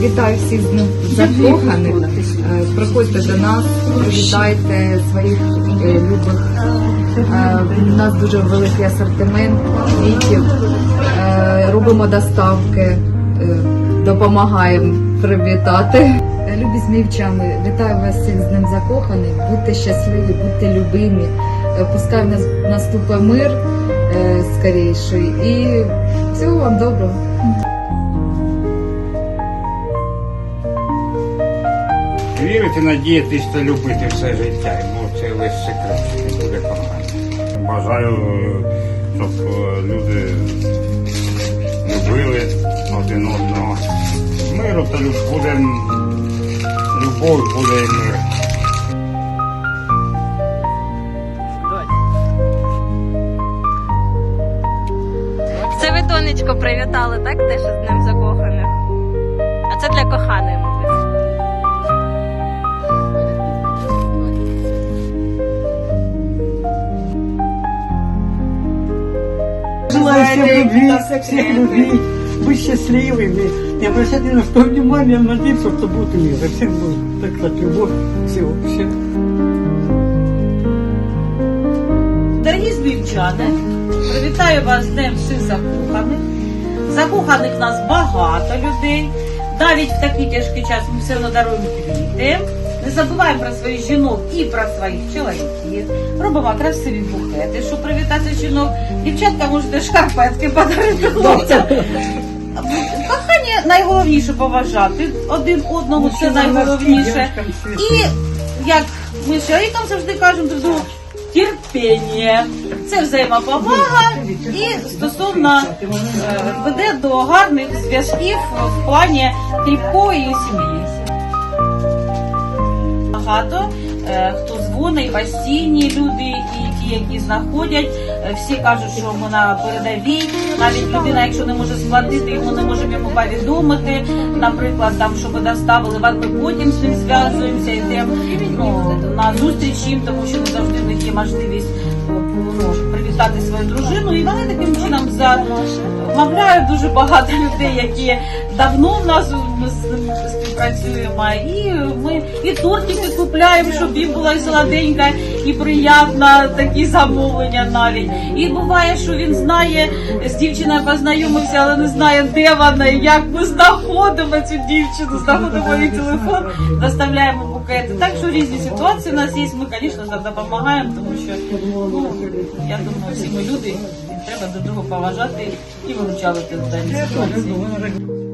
Вітаю всіх закоханих. Е, Приходьте до нас, привітайте своїх е, любих. Е, У нас дуже великий асортимент квітів. Е, Робимо доставки, е, допомагаємо привітати. Е, Любі змівчани, вітаю вас всіх з Днем закоханих. Будьте щасливі, будьте любимі. Е, Пускай в нас наступить мир е, скоріший. І всього вам доброго. Вірити, надіятись та любити все життя. Ну, це весь секрет, не буде кохання. Бажаю, щоб е, люди любили один одного. Миру та люб- буде любов, буде і мир. Це ви донечко привітали, так? Теж з Днем закоханих. А це для коханої, всем любви, всех любви, быть счастливыми, не обращать ни на что внимания, надеяться, что будет мир. И всем будет, так сказать, любовь, всего, все. Дорогі збівчани, привітаю вас з Днем всіх закоханих. Закоханих нас багато людей. Навіть в такий тяжкий час ми все одно даруємо квіти. Не забуваємо про своїх жінок і про своїх чоловіків. Робимо красиві букети, щоб привітати жінок. Дівчатка можете шкарпетки подарити хлопцям. Кохання найголовніше поважати один одного, це найголовніше. І як ми з чоловіком завжди кажемо друг другу, терпіння. Це взаємоповага і стосовно е, веде до гарних зв'язків в плані кріпкої сім'ї. Багато е, хто дзвонить, постійні люди, і ті, які знаходять, е, всі кажуть, що ми на передовій. Навіть людина, якщо не може сплатити, йому не можемо йому повідомити. Наприклад, там, щоб доставили, ми потім з ним зв'язуємося, йдемо ну, на зустріч їм, тому що не завжди в них є можливість е, ну, привітати свою дружину. І вони таким чином замовляють дуже багато людей, які давно в нас з. І ми і тортики купляємо, щоб їм була солоденька, і приємна такі замовлення навіть. І буває, що він знає, з дівчиною познайомився, але не знає, де вона і як ми знаходимо цю дівчину, знаходимо її телефон, доставляємо букети. Так що різні ситуації у нас є. Ми, звісно, допомагаємо, тому що ну, я думаю, всі ми люди, треба до другого поважати і виручати в даній ситуації.